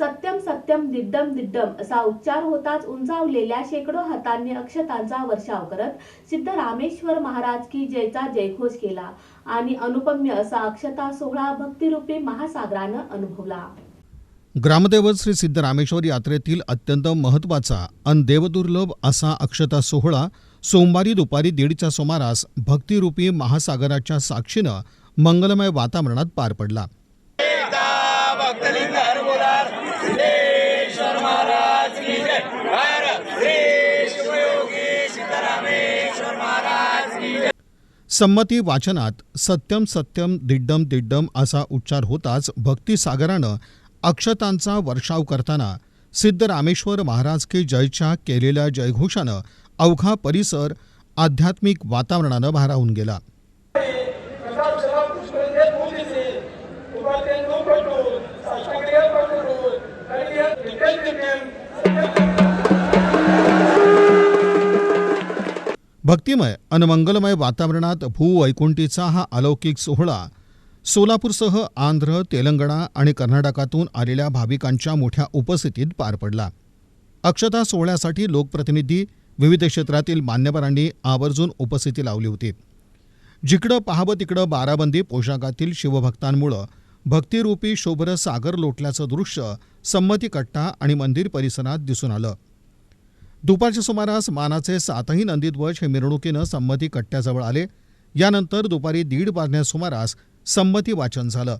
सत्यम सत्यम दिड्डम दिड्डम असा उच्चार होताच उंचावलेल्या शेकडो हातांनी अक्षतांचा वर्षाव करत सिद्ध रामेश्वर महाराज की जयचा जयघोष केला आणि अनुपम्य असा अक्षता सोहळा भक्तिरूपी महासागरानं अनुभवला. ग्रामदैवत श्री सिद्धरामेश्वर यात्रेतील अत्यंत महत्त्वाचा अन देवदुर्लभ असा अक्षता सोहळा सोमवारी दुपारी दीडच्या सुमारास भक्तिरूपी महासागराच्या साक्षीनं मंगलमय वातावरणात पार पडला. संमती वाचनात सत्यम सत्यम दिड्डम दिड्डम असा उच्चार होताच भक्तिसागरानं अक्षतांचा वर्षाव करताना सिद्ध रामेश्वर महाराज की जयच्या केलेल्या जयघोषानं अवघा परिसर आध्यात्मिक वातावरणानं भारावून गेला. भक्तिमय अन मंगलमय वातावरणात भूवैकुंठीचा हा अलौकिक सोहळा सोलापूरसह आंध्र तेलंगणा आणि कर्नाटकातून आलेल्या भाविकांच्या मोठ्या उपस्थितीत पार पडला. अक्षता सोहळ्यासाठी लोकप्रतिनिधी विविध क्षेत्रातील मान्यवरांनी आवर्जून उपस्थिती लावली होती. जिकडं पाहावं तिकडं बाराबंदी पोशाखातील शिवभक्तांमुळं भक्तिरूपी शोभर सागर लोटल्याचं दृश्य संमती कट्टा आणि मंदिर परिसरात दिसून आलं. दुपारच्या सुमारास मानाचे सातही नंदीध्वज हे मिरवणुकीनं संमती कट्ट्याजवळ आले. यानंतर दुपारी दीड वाजण्या सुमारास संमती वाचन झालं.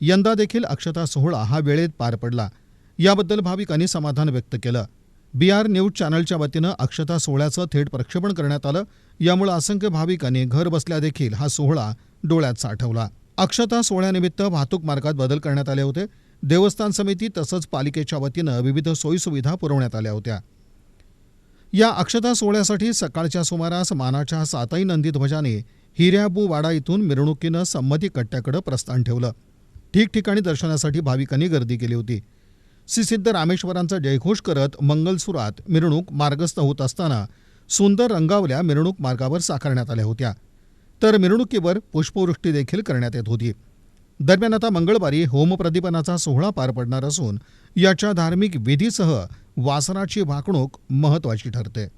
यंदा देखील अक्षता सोहळा हा वेळेत पार पडला. याबद्दल भाविकांनी समाधान व्यक्त केलं. बी आर न्यूज चॅनलच्या वतीनं अक्षता सोहळ्याचं थेट प्रक्षेपण करण्यात आलं. यामुळे असंख्य भाविकांनी घर बसल्या देखील हा सोहळा डोळ्यात साठवला. अक्षता सोहळ्यानिमित्त वाहतूक मार्गात बदल करण्यात आले होते. देवस्थान समिती तसंच पालिकेच्या वतीनं विविध सोयीसुविधा पुरवण्यात आल्या होत्या. या अक्षता सोहळ्यासाठी सकाळच्या सुमारास मानाच्या सातही नंदीध्वजाने हिऱ्याबू वाडा इथून मिरवणुकीनं संमती कट्ट्याकडे प्रस्थान ठेवलं. ठिकठिकाणी दर्शनासाठी भाविकांनी गर्दी केली होती. श्रीसिद्ध रामेश्वरांचा जयघोष करत मंगलसुरात मिरवणूक मार्गस्थ होत असताना सुंदर रंगावल्या मिरवणूक मार्गावर साकारण्यात आल्या होत्या. तर मिरवणुकीवर पुष्पवृष्टी देखील करण्यात येत होती. दरम्यान आता मंगळवारी होमप्रदीपनाचा सोहळा पार पडणार असून याच्या धार्मिक विधीसह वासनाची वागणूक महत्त्वाची ठरते.